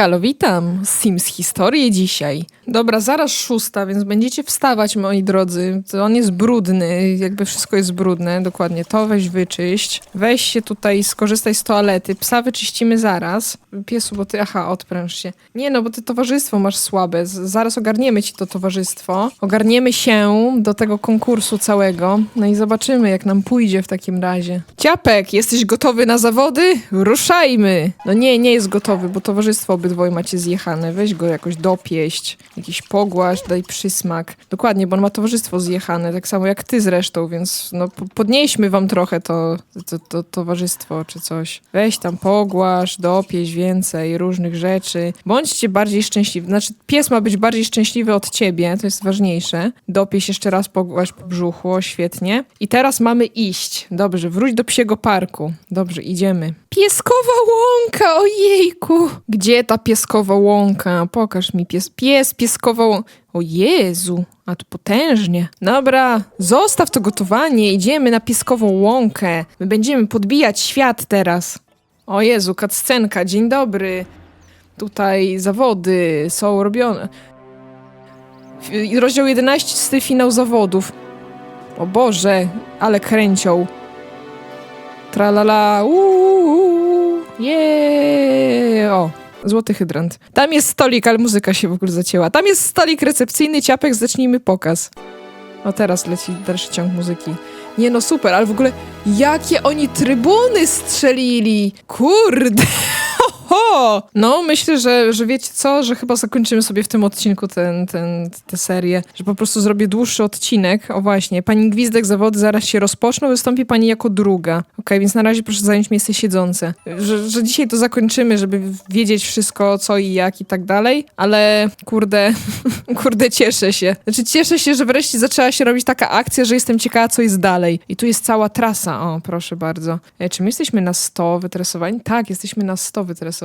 Halo, witam. Sims historię dzisiaj. Dobra, zaraz szósta, więc będziecie wstawać, moi drodzy. On jest brudny, jakby wszystko jest brudne. Dokładnie to weź wyczyść. Weź się tutaj, skorzystaj z toalety. Psa wyczyścimy zaraz. Piesu, bo ty, aha, odpręż się. Nie no, bo ty towarzystwo masz słabe. Zaraz ogarniemy ci to towarzystwo. Ogarniemy się do tego konkursu całego. No i zobaczymy, jak nam pójdzie w takim razie. Ciapek, jesteś gotowy na zawody? Ruszajmy! No nie, nie jest gotowy, bo towarzystwo obydwoje macie zjechane. Weź go jakoś dopieść, jakiś pogłasz, daj przysmak. Dokładnie, bo on ma towarzystwo zjechane, tak samo jak ty zresztą, więc no po- podnieśmy wam trochę to, to, to towarzystwo czy coś. Weź tam pogłasz, dopieść więcej różnych rzeczy. Bądźcie bardziej szczęśliwi. Znaczy, pies ma być bardziej szczęśliwy od ciebie, to jest ważniejsze. Dopieść jeszcze raz pogłasz po brzuchu, świetnie. I teraz mamy iść. Dobrze, wróć do psiego parku. Dobrze, idziemy. Pieskowa łąka, ojejku! Gdzie ta pieskowa łąka? Pokaż mi pies. Pies, pieskowa łąka. O Jezu, a to potężnie. Dobra, zostaw to gotowanie, idziemy na pieskową łąkę. My będziemy podbijać świat teraz. O Jezu, kaccenka, dzień dobry. Tutaj zawody są robione. Rozdział 11, finał zawodów. O Boże, ale kręcią. Tralala, uuu, jeee, o. Złoty hydrant. Tam jest stolik, ale muzyka się w ogóle zacięła. Tam jest stolik recepcyjny, ciapek, zacznijmy pokaz. O, teraz leci dalszy ciąg muzyki. Nie no, super, ale w ogóle jakie oni trybuny strzelili! Kurde! Ho! No, myślę, że, że wiecie co, że chyba zakończymy sobie w tym odcinku ten, ten, tę serię, że po prostu zrobię dłuższy odcinek. O właśnie, pani Gwizdek zawody zaraz się rozpoczną, wystąpi pani jako druga. Okej, więc na razie proszę zająć miejsce siedzące. Że, że dzisiaj to zakończymy, żeby wiedzieć wszystko co i jak i tak dalej, ale kurde, kurde cieszę się. Znaczy cieszę się, że wreszcie zaczęła się robić taka akcja, że jestem ciekawa co jest dalej. I tu jest cała trasa, o proszę bardzo. E, czy my jesteśmy na 100 wytresowani? Tak, jesteśmy na 100 wytresowani.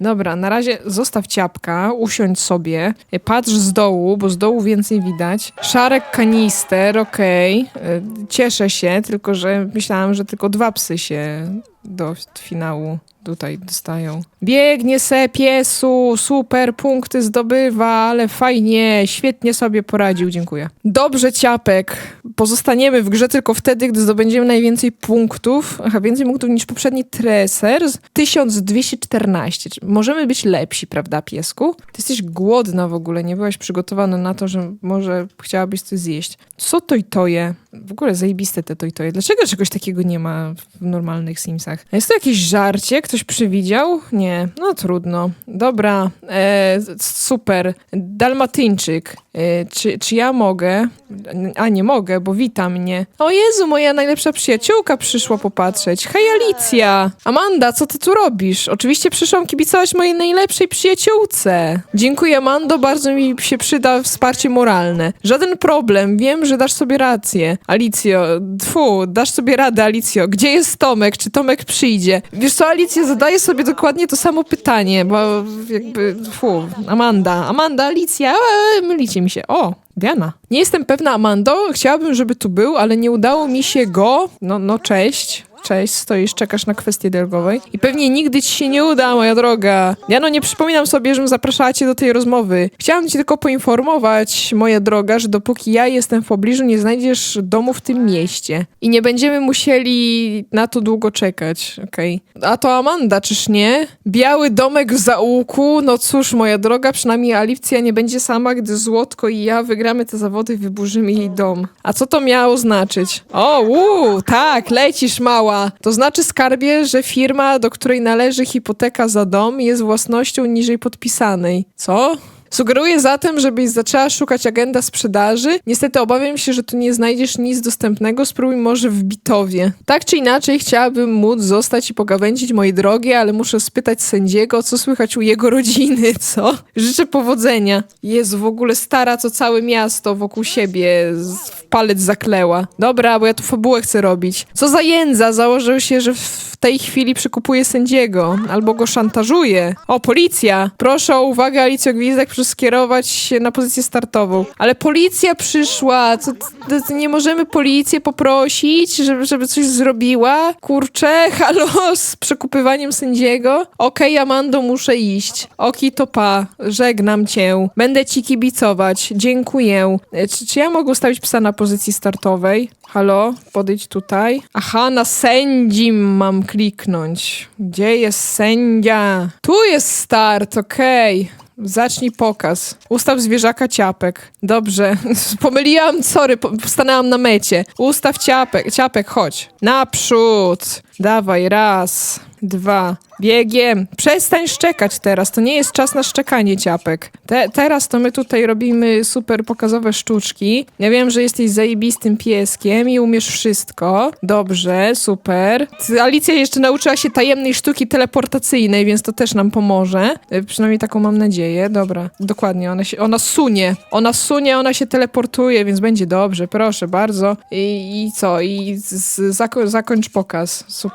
Dobra, na razie zostaw ciapka, usiądź sobie, patrz z dołu, bo z dołu więcej widać. Szarek kanister, okej. E, Cieszę się, tylko że myślałam, że tylko dwa psy się do finału tutaj dostają. Biegnie se piesu, super, punkty zdobywa, ale fajnie, świetnie sobie poradził, dziękuję. Dobrze, ciapek. Pozostaniemy w grze tylko wtedy, gdy zdobędziemy najwięcej punktów. Aha, więcej punktów niż poprzedni Tresers. 1214. Czy Możemy być lepsi, prawda, piesku? Ty jesteś głodna w ogóle, nie byłaś przygotowana na to, że może chciałabyś coś zjeść. Co to i to je? W ogóle zajebiste te to i to je. Dlaczego czegoś takiego nie ma w normalnych Simsach? Jest to jakieś żarcie? Ktoś przewidział? Nie. No trudno. Dobra. E, super. Dalmatyńczyk. E, czy, czy ja mogę? A nie mogę, bo wita mnie. O Jezu, moja najlepsza przyjaciółka przyszła popatrzeć. Hej Alicja! Amanda, co ty tu robisz? Oczywiście przyszłam kibicować mojej najlepszej przyjaciółce. Dziękuję Amando, bardzo mi się przyda wsparcie moralne. Żaden problem, wiem, że dasz sobie rację. Alicjo, tfu, dasz sobie radę, Alicjo. Gdzie jest Tomek? Czy Tomek przyjdzie? Wiesz co, Alicja zadaje sobie dokładnie to samo pytanie, bo jakby, fu, Amanda, Amanda, Alicja, eee, mylicie mi się. O, Diana. Nie jestem pewna, Amando, chciałabym, żeby tu był, ale nie udało mi się go. No, no cześć. Cześć, stoisz, czekasz na kwestię dialogowej. I pewnie nigdy ci się nie uda, moja droga. Ja no nie przypominam sobie, żebym zapraszała cię do tej rozmowy. Chciałam cię tylko poinformować, moja droga, że dopóki ja jestem w pobliżu, nie znajdziesz domu w tym mieście. I nie będziemy musieli na to długo czekać, okej? A to Amanda, czyż nie? Biały domek w zaułku? No cóż, moja droga, przynajmniej Alicja nie będzie sama, gdy Złotko i ja wygramy te zawody i wyburzymy jej dom. A co to miało znaczyć? O, uuu, tak, lecisz mała. To znaczy, skarbie, że firma, do której należy hipoteka za dom, jest własnością niżej podpisanej. Co? Sugeruję zatem, żebyś zaczęła szukać agenda sprzedaży. Niestety obawiam się, że tu nie znajdziesz nic dostępnego. Spróbuj może w Bitowie. Tak czy inaczej, chciałabym móc zostać i pogawędzić moje drogie, ale muszę spytać sędziego, co słychać u jego rodziny, co? Życzę powodzenia. Jezu, w ogóle stara co całe miasto wokół siebie w palec zakleła. Dobra, bo ja tu fabułę chcę robić. Co za jędza? Założył się, że w tej chwili przykupuje sędziego. Albo go szantażuje. O, policja! Proszę o uwagę, Alicjo Gwizdek, skierować się na pozycję startową. Ale policja przyszła, co, to, to nie możemy policję poprosić, żeby, żeby coś zrobiła? Kurczę, halo, z przekupywaniem sędziego? Okej, Amando, muszę iść. Oki to pa, żegnam cię. Będę ci kibicować, dziękuję. E, Czy, czy ja mogę ustawić psa na pozycji startowej? Halo, podejdź tutaj. Aha, na sędzi mam kliknąć. Gdzie jest sędzia? Tu jest start, okej. Zacznij pokaz. Ustaw zwierzaka ciapek. Dobrze. Pomyliłam, sorry, stanęłam na mecie. Ustaw ciapek, ciapek, chodź. Naprzód. Dawaj, raz, dwa. Biegiem. Przestań szczekać teraz. To nie jest czas na szczekanie ciapek. Te, teraz to my tutaj robimy super pokazowe sztuczki. Ja wiem, że jesteś zajebistym pieskiem i umiesz wszystko. Dobrze, super. Alicja jeszcze nauczyła się tajemnej sztuki teleportacyjnej, więc to też nam pomoże. Y, Przynajmniej taką mam nadzieję. Dobra, dokładnie. Ona, się, ona sunie. Ona sunie, ona się teleportuje, więc będzie dobrze. Proszę bardzo. I, i co? I z, z, zako, zakończ pokaz. Super.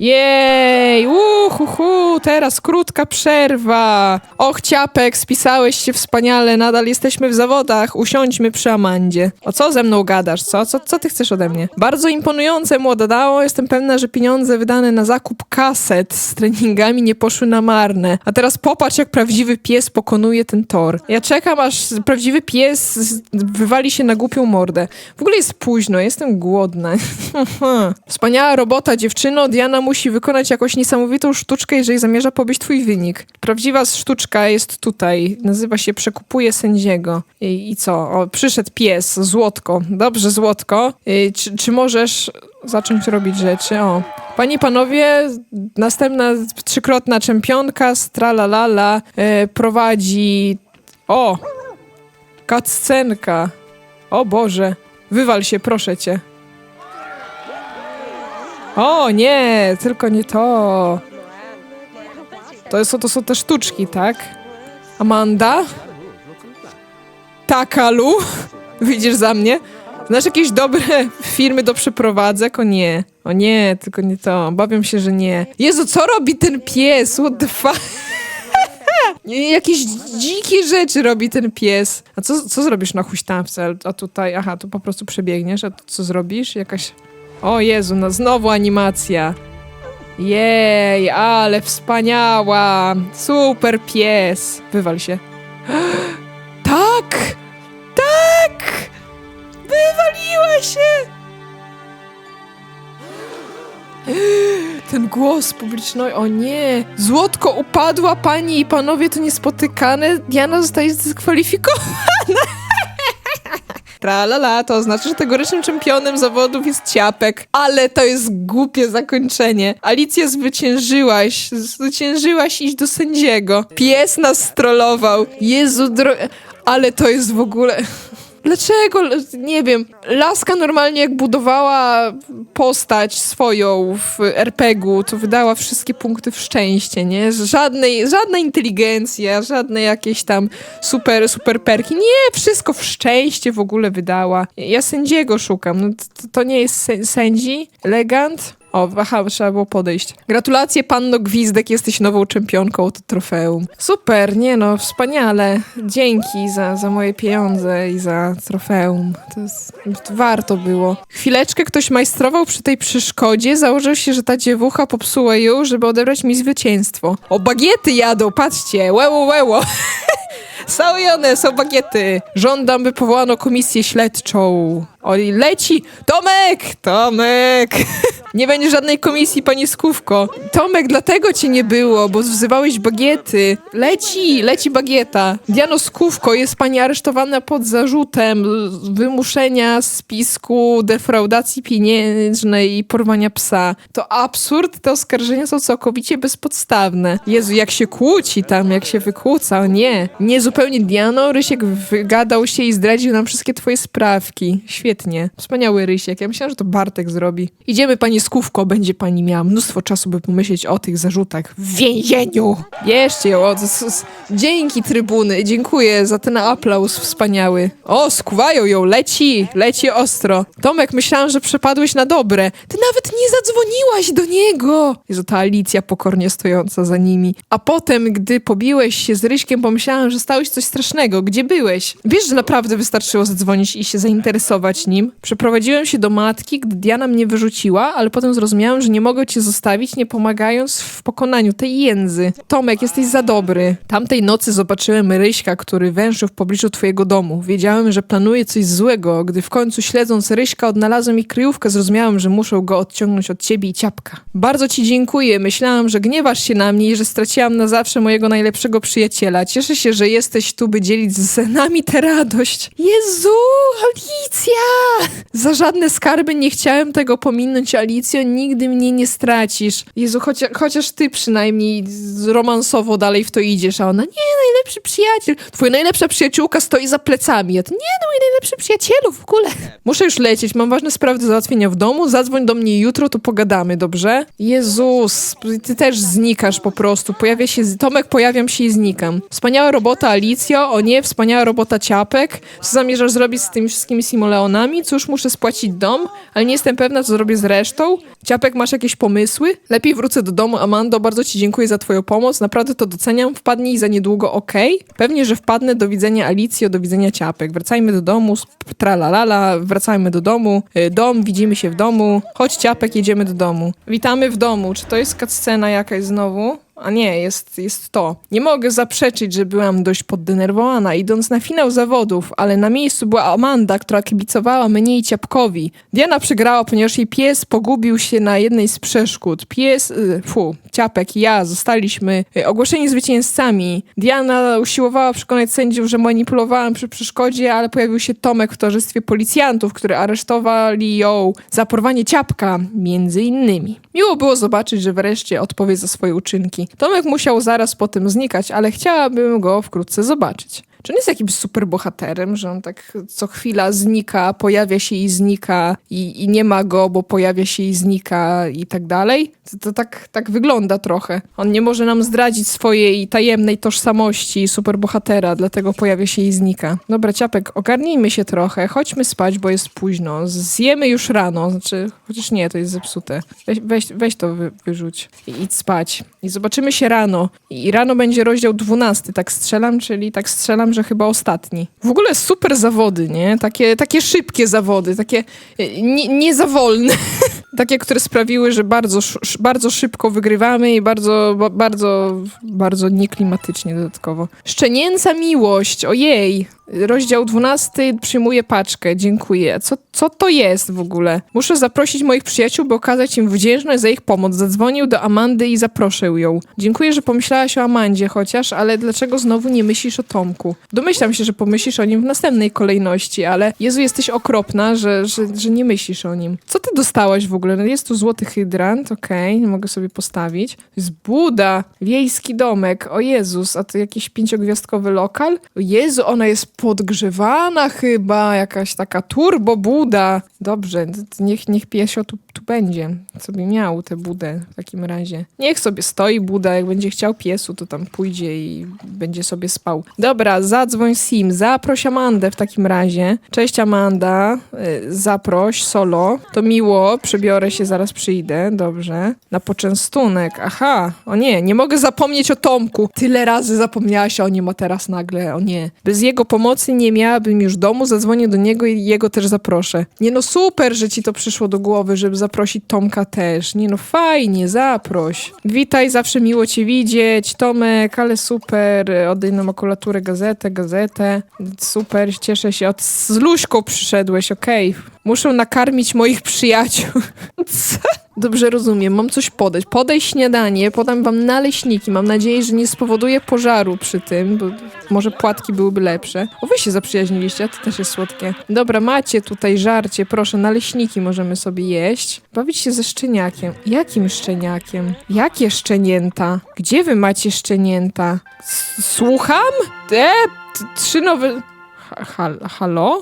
Jej! Uhuhu! Teraz krótka przerwa. Och, ciapek, spisałeś się wspaniale. Nadal jesteśmy w zawodach. Usiądźmy przy Amandzie. O co ze mną gadasz? Co? Co, co ty chcesz ode mnie? Bardzo imponujące, młoda dało. Jestem pewna, że pieniądze wydane na zakup kaset z treningami nie poszły na marne. A teraz popatrz, jak prawdziwy pies pokonuje ten tor. Ja czekam, aż prawdziwy pies wywali się na głupią mordę. W ogóle jest późno, jestem głodna. Wspaniała robota, dziewczyno. Diana musi wykonać jakąś niesamowitą sztuczkę, jeżeli zamierza pobyć twój wynik. Prawdziwa sztuczka jest tutaj. Nazywa się Przekupuje sędziego. I, i co? O, przyszedł pies, Złotko. Dobrze, Złotko. Y, czy, czy możesz zacząć robić rzeczy? O. Panie i panowie, następna trzykrotna czempionka z Tralalala e, prowadzi... O! Kaccenka. O Boże. Wywal się, proszę cię. O nie, tylko nie to. To, jest, to są te sztuczki, tak? Amanda? Takalu? Widzisz za mnie? Znasz jakieś dobre filmy do przeprowadzek? O nie. O nie, tylko nie to. Obawiam się, że nie. Jezu, co robi ten pies? What the fuck? Jakieś dzikie rzeczy robi ten pies. A co, co zrobisz na huśtawce? A tutaj, aha, tu po prostu przebiegniesz, a tu co zrobisz? Jakaś... O Jezu, no znowu animacja. Jej, ale wspaniała. Super pies. Wywal się. Tak! Tak! Wywaliła się! Ten głos publiczny, o nie! Złotko upadła, panie i panowie, to niespotykane. Diana zostaje zdyskwalifikowana. Tralala, to oznacza, że tegorycznym czempionem zawodów jest Ciapek. Ale to jest głupie zakończenie. Alicja, zwyciężyłaś. Zwyciężyłaś iść do sędziego. Pies nas strollował. Jezu, dro... Ale to jest w ogóle... Dlaczego? Nie wiem. Laska normalnie jak budowała postać swoją w RPG-u, to wydała wszystkie punkty w szczęście, nie? Żadnej, żadna inteligencja, żadne jakieś tam super, super perki. Nie, wszystko w szczęście w ogóle wydała. Ja sędziego szukam. No, to, to nie jest sę- sędzi? Elegant? O, aha, trzeba było podejść. Gratulacje, panno Gwizdek, jesteś nową czempionką to trofeum. Super, nie no, wspaniale. Dzięki za, za moje pieniądze i za trofeum. To jest, to warto było. Chwileczkę ktoś majstrował przy tej przeszkodzie, założył się, że ta dziewucha popsuła ją, żeby odebrać mi zwycięstwo. O, bagiety jadą, patrzcie, łeło, łeło. Są one, są bagiety. Żądam, by powołano komisję śledczą. Oj, leci! Tomek! Tomek! Nie będzie żadnej komisji, panie Skówko. Tomek, dlatego cię nie było, bo wzywałeś bagiety. Leci, leci bagieta. Diano Skówko, jest pani aresztowana pod zarzutem wymuszenia spisku, defraudacji pieniężnej i porwania psa. To absurd, te oskarżenia są całkowicie bezpodstawne. Jezu, jak się kłóci tam, jak się wykłóca, nie. Nie zupełnie Diano, Rysiek wygadał się i zdradził nam wszystkie twoje sprawki. Świetnie. Świetnie. Wspaniały rysiek. Ja myślałam, że to Bartek zrobi. Idziemy pani z Kówko, będzie pani miała mnóstwo czasu, by pomyśleć o tych zarzutach w więzieniu. Bierzcie ją. O, s- s- Dzięki trybuny, dziękuję za ten aplauz wspaniały. O, skuwają ją, leci, leci ostro. Tomek, myślałam, że przepadłeś na dobre. Ty nawet nie zadzwoniłaś do niego. Jezu, ta Alicja pokornie stojąca za nimi. A potem, gdy pobiłeś się z Ryśkiem, pomyślałam, że stałeś coś strasznego. Gdzie byłeś? Wiesz, że naprawdę wystarczyło zadzwonić i się zainteresować nim? Przeprowadziłem się do matki, gdy Diana mnie wyrzuciła, ale potem zrozumiałem, że nie mogę cię zostawić, nie pomagając w pokonaniu tej jędzy. Tomek, jesteś za dobry. Tamtej nocy zobaczyłem Ryśka, który węszył w pobliżu twojego domu. Wiedziałem, że planuje coś złego. Gdy w końcu śledząc Ryśka odnalazłem ich kryjówkę, zrozumiałem, że muszę go odciągnąć od ciebie i ciapka. Bardzo ci dziękuję. Myślałam, że gniewasz się na mnie i że straciłam na zawsze mojego najlepszego przyjaciela. Cieszę się, że jesteś tu, by dzielić z nami tę radość. Jezu, Alicja! Za żadne skarby nie chciałem tego pominąć, Alicjo. Nigdy mnie nie stracisz. Jezu, chociaż, chociaż ty przynajmniej romansowo dalej w to idziesz, a ona, nie, najlepszy przyjaciel. Twoja najlepsza przyjaciółka stoi za plecami. A ty, nie, no mój najlepszy przyjacielu w ogóle. Muszę już lecieć, mam ważne sprawy do załatwienia w domu. Zadzwoń do mnie jutro, to pogadamy, dobrze? Jezus, ty też znikasz po prostu. Pojawia się, Tomek, pojawiam się i znikam. Wspaniała robota, Alicjo. O nie, wspaniała robota, Ciapek. Co zamierzasz zrobić z tymi wszystkimi simoleonami? Cóż, muszę spłacić dom, ale nie jestem pewna, co zrobię z resztą. Ciapek, masz jakieś pomysły? Lepiej wrócę do domu. Amando, bardzo ci dziękuję za twoją pomoc. Naprawdę to doceniam. Wpadnij za niedługo, okej? Pewnie, że wpadnę. Do widzenia, Alicjo. Do widzenia, Ciapek. Wracajmy do domu. Tralalala. Wracajmy do domu. Y, Dom, widzimy się w domu. Chodź, Ciapek, jedziemy do domu. Witamy w domu. Czy to jest cutscena jakaś znowu? A nie, jest, jest to. Nie mogę zaprzeczyć, że byłam dość poddenerwowana, idąc na finał zawodów, ale na miejscu była Amanda, która kibicowała mnie i Ciapkowi. Diana przegrała, ponieważ jej pies pogubił się na jednej z przeszkód. Pies, y, fu, Ciapek i ja zostaliśmy y, ogłoszeni zwycięzcami. Diana usiłowała przekonać sędziów, że manipulowałam przy przeszkodzie, ale pojawił się Tomek w towarzystwie policjantów, którzy aresztowali ją za porwanie Ciapka, między innymi. Miło było zobaczyć, że wreszcie odpowie za swoje uczynki. Tomek musiał zaraz po tym znikać, ale chciałabym go wkrótce zobaczyć. Czy on jest jakimś superbohaterem, że on tak co chwila znika, pojawia się i znika i, i nie ma go, bo pojawia się i znika i tak dalej? To, to tak, tak wygląda trochę. On nie może nam zdradzić swojej tajemnej tożsamości superbohatera, dlatego pojawia się i znika. Dobra, Ciapek, ogarnijmy się trochę, chodźmy spać, bo jest późno. Zjemy już rano, znaczy, chociaż nie, to jest zepsute. Weź, weź, weź to wy, wyrzuć i idź spać. I zobaczymy się rano. I rano będzie rozdział 12, tak strzelam, czyli tak strzelam, że chyba ostatni. W ogóle super zawody, nie? Takie, takie szybkie zawody, takie e, nie, nie takie, które sprawiły, że bardzo, bardzo szybko wygrywamy i bardzo, ba- bardzo, bardzo nieklimatycznie dodatkowo. Szczenięca miłość, ojej. Rozdział 12 przyjmuje paczkę, dziękuję. Co, co to jest w ogóle? Muszę zaprosić moich przyjaciół, by okazać im wdzięczność za ich pomoc. Zadzwonił do Amandy i zaproszę ją. Dziękuję, że pomyślałaś o Amandzie chociaż, ale dlaczego znowu nie myślisz o Tomku? Domyślam się, że pomyślisz o nim w następnej kolejności, ale Jezu, jesteś okropna, że, że, że nie myślisz o nim. Co ty dostałaś w ogóle? No jest tu złoty hydrant, okej, mogę sobie postawić. To jest Buda, wiejski domek, o Jezus, a to jakiś pięciogwiazdkowy lokal? O Jezu, ona jest podgrzewana chyba, jakaś taka turbo Buda. Dobrze, niech, niech piesio tu, tu będzie, sobie miał tę Budę w takim razie. Niech sobie stoi Buda, jak będzie chciał piesu, to tam pójdzie i będzie sobie spał. Dobra, zadzwoń Sim, zaproś Amandę w takim razie. Cześć Amanda, y, zaproś solo. To miło, przebiorę się, zaraz przyjdę, dobrze. Na poczęstunek, aha, o nie, nie mogę zapomnieć o Tomku. Tyle razy zapomniałaś o nim, a teraz nagle, o nie. Bez jego pomocy nie miałabym już domu, zadzwonię do niego i jego też zaproszę. Nie no, super, że ci to przyszło do głowy, żeby zaprosić Tomka też. Nie no, fajnie, zaproś. Witaj, zawsze miło cię widzieć. Tomek, ale super. Oddaj nam makulaturę, gazetę, gazetę. Super, cieszę się. Od z Luśką przyszedłeś, okej. Muszę nakarmić moich przyjaciół. Co? Dobrze rozumiem, mam coś podać. Podaj śniadanie, podam wam naleśniki. Mam nadzieję, że nie spowoduje pożaru przy tym, bo może płatki byłyby lepsze. O, wy się zaprzyjaźniliście, a to też jest słodkie. Dobra, macie tutaj żarcie, proszę, naleśniki możemy sobie jeść. Bawić się ze szczeniakiem. Jakim szczeniakiem? Jakie szczenięta? Gdzie wy macie szczenięta? S- Słucham? E, t- trzy nowe... Ha, hal, halo?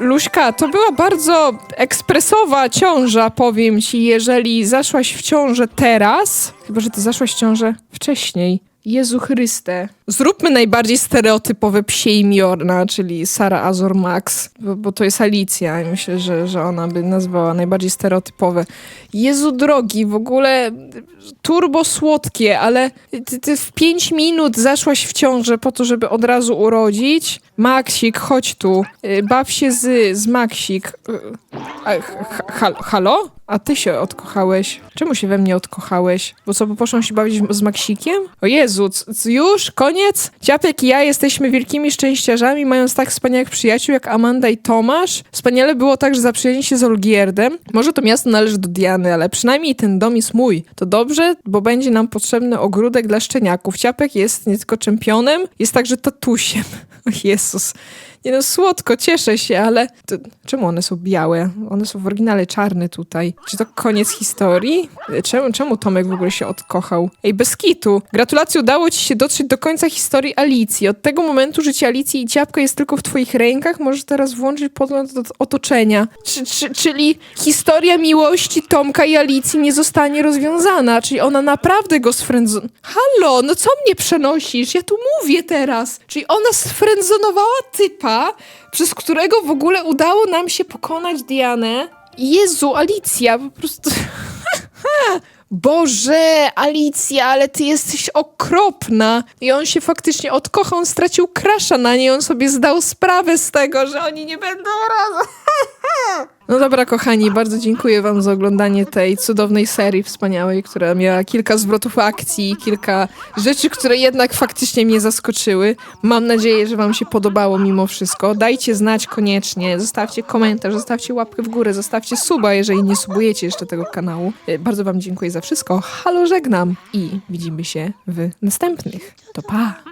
Luśka, to była bardzo ekspresowa ciąża, powiem ci, jeżeli zaszłaś w ciążę teraz. Chyba, że ty zaszłaś w ciążę wcześniej. Jezu Chryste. Zróbmy najbardziej stereotypowe psie imiona, czyli Sara Azor Max, bo, bo to jest Alicja i myślę, że, że ona by nazwała najbardziej stereotypowe. Jezu drogi, w ogóle turbo słodkie, ale ty, ty w pięć minut zaszłaś w ciążę po to, żeby od razu urodzić. Maksik, chodź tu. Y, Baw się z, z Maksik. Y, a, ha, hal- halo? A ty się odkochałeś. Czemu się we mnie odkochałeś? Bo co, bo poszłam się bawić z Maksikiem? O Jezu, c- już? Koniec? Ciapek i ja jesteśmy wielkimi szczęściarzami, mając tak wspaniałych przyjaciół jak Amanda i Tomasz. Wspaniale było także zaprzyjaźnić się z Olgierdem. Może to miasto należy do Diany, ale przynajmniej ten dom jest mój. To dobrze, bo będzie nam potrzebny ogródek dla szczeniaków. Ciapek jest nie tylko czempionem, jest także tatusiem. Jezus. Nie no, słodko, cieszę się, ale to, czemu one są białe? One są w oryginale czarne tutaj. Czy to koniec historii? Czemu, czemu Tomek w ogóle się odkochał? Ej, bez kitu. Gratulacje, udało ci się dotrzeć do końca historii Alicji. Od tego momentu życie Alicji i Ciapka jest tylko w twoich rękach. Możesz teraz włączyć podgląd do otoczenia. Czy, czy, czyli historia miłości Tomka i Alicji nie zostanie rozwiązana. Czyli ona naprawdę go sfrędzon... Halo, no co mnie przenosisz? Ja tu mówię teraz. Czyli ona sfrędzonowała typa, przez którego w ogóle udało nam się pokonać Dianę. Jezu, Alicja, po prostu... Boże, Alicja, ale ty jesteś okropna. I on się faktycznie odkochał, stracił krasza na niej, on sobie zdał sprawę z tego, że oni nie będą razem. No dobra, kochani, bardzo dziękuję wam za oglądanie tej cudownej serii wspaniałej, która miała kilka zwrotów akcji, kilka rzeczy, które jednak faktycznie mnie zaskoczyły. Mam nadzieję, że wam się podobało mimo wszystko. Dajcie znać koniecznie, zostawcie komentarz, zostawcie łapkę w górę, zostawcie suba, jeżeli nie subujecie jeszcze tego kanału. E, Bardzo wam dziękuję za wszystko. Halo, żegnam i widzimy się w następnych. To pa!